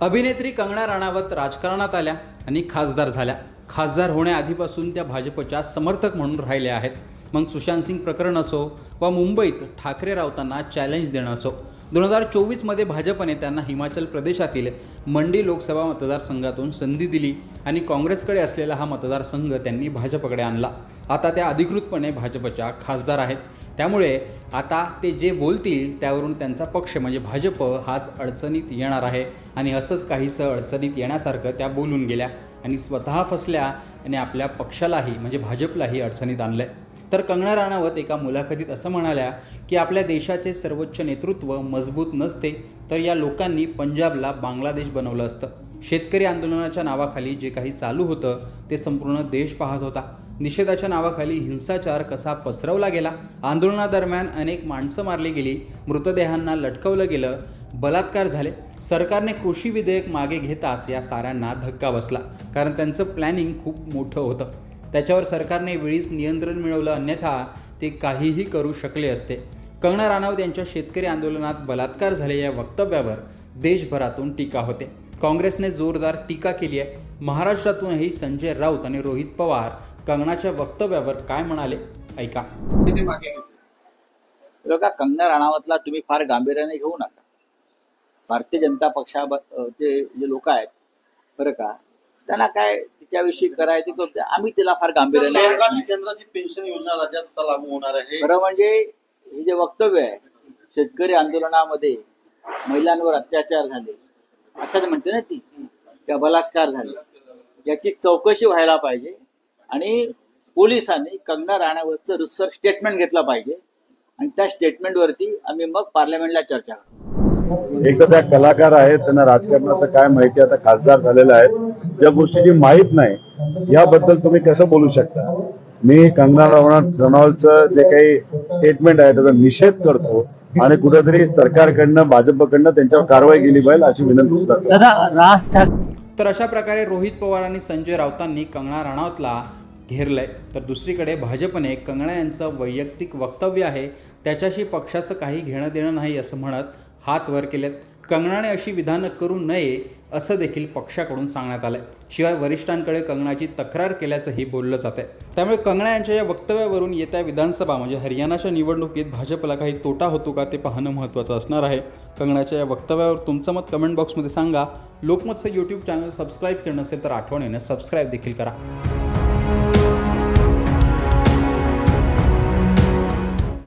अभिनेत्री कंगना राणावत राजकारणात आल्या आणि खासदार झाल्या. खासदार होण्याआधीपासून त्या भाजपच्या समर्थक म्हणून राहिल्या आहेत. मग सुशांत सिंग प्रकरण असो वा मुंबईत ठाकरे राऊतांना चॅलेंज देणं असो. दोन हजार चोवीसमध्ये भाजपने त्यांना हिमाचल प्रदेशातील मंडी लोकसभा मतदारसंघातून संधी दिली आणि काँग्रेसकडे असलेला हा मतदारसंघ त्यांनी भाजपकडे आणला. आता त्या अधिकृतपणे भाजपच्या खासदार आहेत. त्यामुळे आता ते जे बोलतील त्यावरून त्यांचा पक्ष म्हणजे भाजप हाच अडचणीत येणार आहे. आणि असंच काहीसं अडचणीत येण्यासारखं त्या बोलून गेल्या. आणि स्वतः फसल्या आणि आपल्या पक्षालाही म्हणजे भाजपलाही अडचणीत आणलं तर कंगना राणावत एका मुलाखतीत असं म्हणाल्या की आपल्या देशाचे सर्वोच्च नेतृत्व मजबूत नसते तर या लोकांनी पंजाबला बांगलादेश बनवलं असतं. शेतकरी आंदोलनाच्या नावाखाली जे काही चालू होतं ते संपूर्ण देश पाहत होता. निषेधाच्या नावाखाली हिंसाचार कसा पसरवला गेला? आंदोलनादरम्यान अनेक माणसं मारली गेली मृतदेहांना लटकवलं गेलं बलात्कार झाले. सरकारने कृषी विधेयक मागे घेताच या साऱ्यांना धक्का बसला कारण त्यांचं प्लॅनिंग खूप मोठं होतं. त्याच्यावर सरकारने वेळीच नियंत्रण मिळवलं अन्यथा ते काहीही करू शकले असते. कंगना राणावत यांच्या शेतकरी आंदोलनात बलात्कार झाले या वक्तव्यावर देशभरातून टीका होते. काँग्रेसने जोरदार टीका केली आहे. महाराष्ट्रातूनही संजय राऊत आणि रोहित पवार कंगनाच्या वक्तव्यावर काय म्हणाले? ऐका. बघा कंगना राणावतला तुम्ही फार गांभीर्याने घेऊ नका. भारतीय जनता पक्षाचे जे लोक आहेत बरं का त्यांना काय तिच्याविषयी करायचे आम्ही तिला फार गांभीर्याने केंद्राची पेन्शन योजना राज्यात लागू होणार आहे. खरं म्हणजे हे जे वक्तव्य आहे शेतकरी आंदोलनामध्ये महिलांवर अत्याचार झाले असंच म्हणते ना ती त्या बलात्कार झाले. याची चौकशी व्हायला पाहिजे. आणि पोलिसांनी कंगना राणावतचं रिसर्च स्टेटमेंट घेतलं पाहिजे. आणि त्या स्टेटमेंटवरती आम्ही मग पार्लमेंटला चर्चा करू एक तर त्या कलाकार आहेत त्यांना राजकारणाचं काय माहिती आता खासदार झालेलं आहेत. ज्या गोष्टीची माहीत नाही याबद्दल तुम्ही कसं बोलू शकता? मी कंगना रावणात रनौलचं जे काही स्टेटमेंट आहे त्याचा निषेध करतो आणि कुठेतरी सरकारकडनं भाजपकडनं त्यांच्यावर कारवाई केली पाहिजे अशी विनंती करतो. दादा राज ठाकरे तर अशा प्रकारे रोहित पवार आणि संजय राऊतांनी कंगना राणावतला घेरलंय. तर दुसरीकडे भाजपने कंगना यांचं वैयक्तिक वक्तव्य आहे त्याच्याशी पक्षाचं काही घेणं देणं नाही असं म्हणत हात वर केलेत कंगनाने अशी विधानं करू नये असं देखील पक्षाकडून सांगण्यात आलंय. शिवाय वरिष्ठांकडे कंगनाची तक्रार केल्याचंही बोललं जात आहे त्यामुळे कंगना यांच्या या वक्तव्यावरून येत्या विधानसभा म्हणजे हरियाणाच्या निवडणुकीत भाजपला काही तोटा होतो का ते पाहणं महत्त्वाचं असणार आहे. कंगनाच्या या वक्तव्यावर तुमचं मत कमेंट बॉक्समध्ये सांगा. लोकमतचं यूट्यूब चॅनल सबस्क्राईब केलं नसेल तर आठवणीनं सबस्क्राईब देखील करा.